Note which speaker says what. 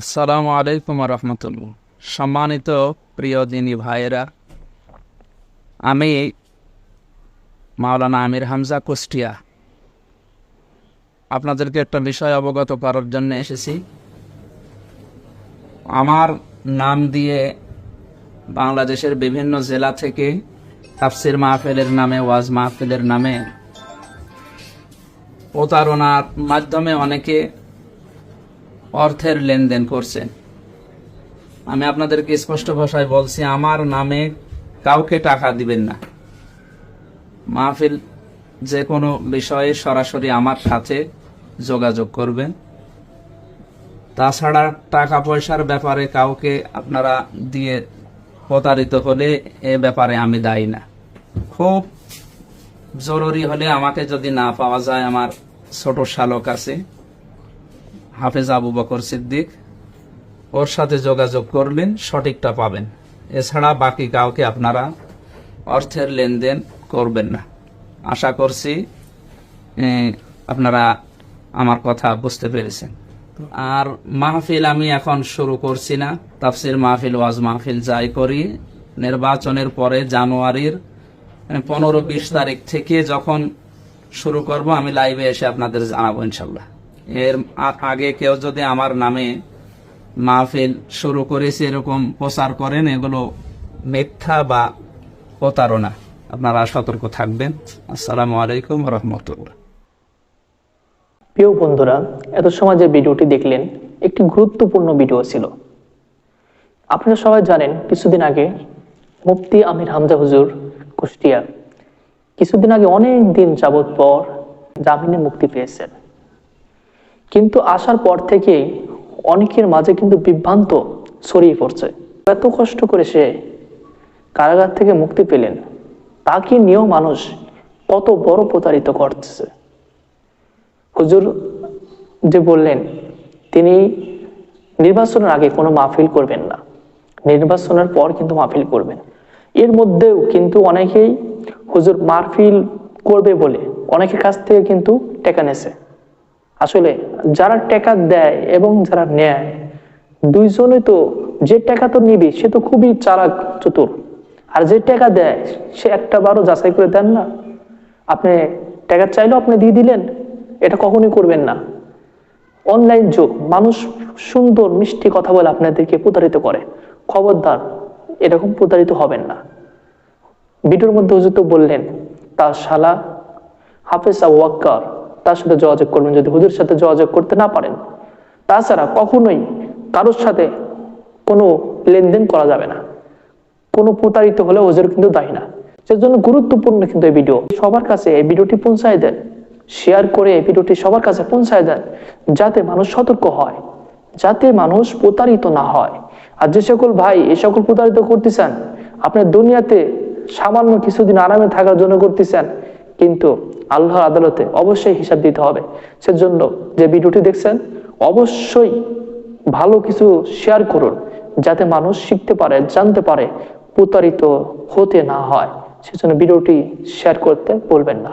Speaker 1: আসসালামু আলাইকুম রহমতুল্লাহ। সম্মানিত প্রিয় দিনী ভাইয়েরা, আমি মাওলানা আমির হামজা কুষ্টিয়া। আপনাদেরকে একটা বিষয় অবগত করার জন্য এসেছি। আমার নাম দিয়ে বাংলাদেশের বিভিন্ন জেলা থেকে তাফসির মাহফিলের নামে, ওয়াজ মাহফিলের নামে প্রতারণার মাধ্যমে অনেকে অর্থের লেনদেন করছেন আমি আপনাদেরকে স্পষ্ট ভাষায় বলছি, আমার নামে কাউকে টাকা দিবেন না। মাহফিল যে কোনো বিষয়ে সরাসরি আমার সাথে যোগাযোগ করবেন। তাছাড়া টাকা পয়সার ব্যাপারে কাউকে আপনারা দিয়ে প্রতারিত হলে এ ব্যাপারে আমি দায়ী না। খুব জরুরি হলে আমাকে যদি না পাওয়া যায়, আমার ছোট শালক আছে হাফেজ আবু বকর সিদ্দিক ওর সাথে যোগাযোগ করলেন, সঠিকটা পাবেন। এছাড়া বাকি কাউকে আপনারা অর্থের লেনদেন করবেন না। আশা করছি আপনারা আমার কথা বুঝতে পেরেছেন। আর মাহফিল আমি এখন শুরু করছি না। তাফসির মাহফিল, ওয়াজ মাহফিল যাই করি। নির্বাচনের পরে জানুয়ারির পনেরো বিশ তারিখ থেকে যখন শুরু করব, আমি লাইভে এসে আপনাদের জানাব ইনশাল্লাহ এর আগে কেউ যদি আমার নামে মাহফিল শুরু করেছে এরকম প্রচার করেন, এগুলো মিথ্যা বা প্রতারণা। আপনারা সতর্ক থাকবেন। আসসালামু আলাইকুম রহমতুল্লাহ।
Speaker 2: প্রিয় বন্ধুরা, এত সময় যে ভিডিওটি দেখলেন, একটি গুরুত্বপূর্ণ ভিডিও ছিল। আপনারা সবাই জানেন, কিছুদিন আগে মুফতি আমির হামজা হুজুর কুষ্টিয়া, কিছুদিন আগে অনেক দিন যাবৎ পর জামিনে মুক্তি পেয়েছেন। কিন্তু আসার পর থেকেই অনেকের মাঝে কিন্তু বিভ্রান্ত ছড়িয়ে পড়ছে। এত কষ্ট করে সে কারাগার থেকে মুক্তি পেলেন তাকে নিয়েও মানুষ কত বড় প্রতারিত করতেছে। হুজুর যে বললেন, তিনি নির্বাচনের আগে কোনো মাহফিল করবেন না। নির্বাচনের পর কিন্তু মাহফিল করবেন। এর মধ্যেও কিন্তু অনেকেই হুজুর মাহফিল করবে বলে অনেকের কাছ থেকে কিন্তু টাকা নেছে আসলে যারা টাকা দেয় এবং যারা নেয় দুইজনে তো যে টাকা তো নিবে, সে তো খুবই চালাক, চতুর। আর যে টাকা দেয়, সে একটা বারও যাচাই করে দেন না। আপনি টাকা চাইলেও আপনি দিয়ে দিলেন, এটা কখনোই করবেন না। অনলাইন যুগ, মানুষ সুন্দর, মিষ্টি কথা বলে আপনাদেরকে প্রতারিত করে। খবরদার, এরকম প্রতারিত হবেন না। ভিডিওর মধ্যে হুজুর তো বললেন, তার শালা হাফেজ আবু ওয়াক্কার তার সাথে যোগাযোগ করবেন, যদি হুজুর সাথে যোগাযোগ করতে না পারেন। তাছাড়া কখনোই কারোর সাথে কোনো লেনদেন করা যাবে না। কোনো প্রতারিত হলে হুজুর কিন্তু দায়ী না। সেজন্য গুরুত্বপূর্ণ কিন্তু এই ভিডিও। সবার কাছে এই ভিডিওটি পৌঁছায় দেন শেয়ার করে এই ভিডিওটি সবার কাছে পৌঁছায় দেন, যাতে মানুষ সতর্ক হয়, যাতে মানুষ প্রতারিত না হয়। আর যে সকল ভাই এই সকল প্রতারিত করতেছেন, আপনার দুনিয়াতে সামান্য কিছুদিন আরামে থাকার জন্য করতেছেন কিন্তু আল্লাহর আদালতে অবশ্যই হিসাব দিতে হবে। সেজন্য যে ভিডিওটি দেখছেন, অবশ্যই ভালো কিছু শেয়ার করুন, যাতে মানুষ শিখতে পারে, জানতে পারে প্রতারিত হতে না হয়। সেজন্য ভিডিওটি শেয়ার করতে বলবেন না।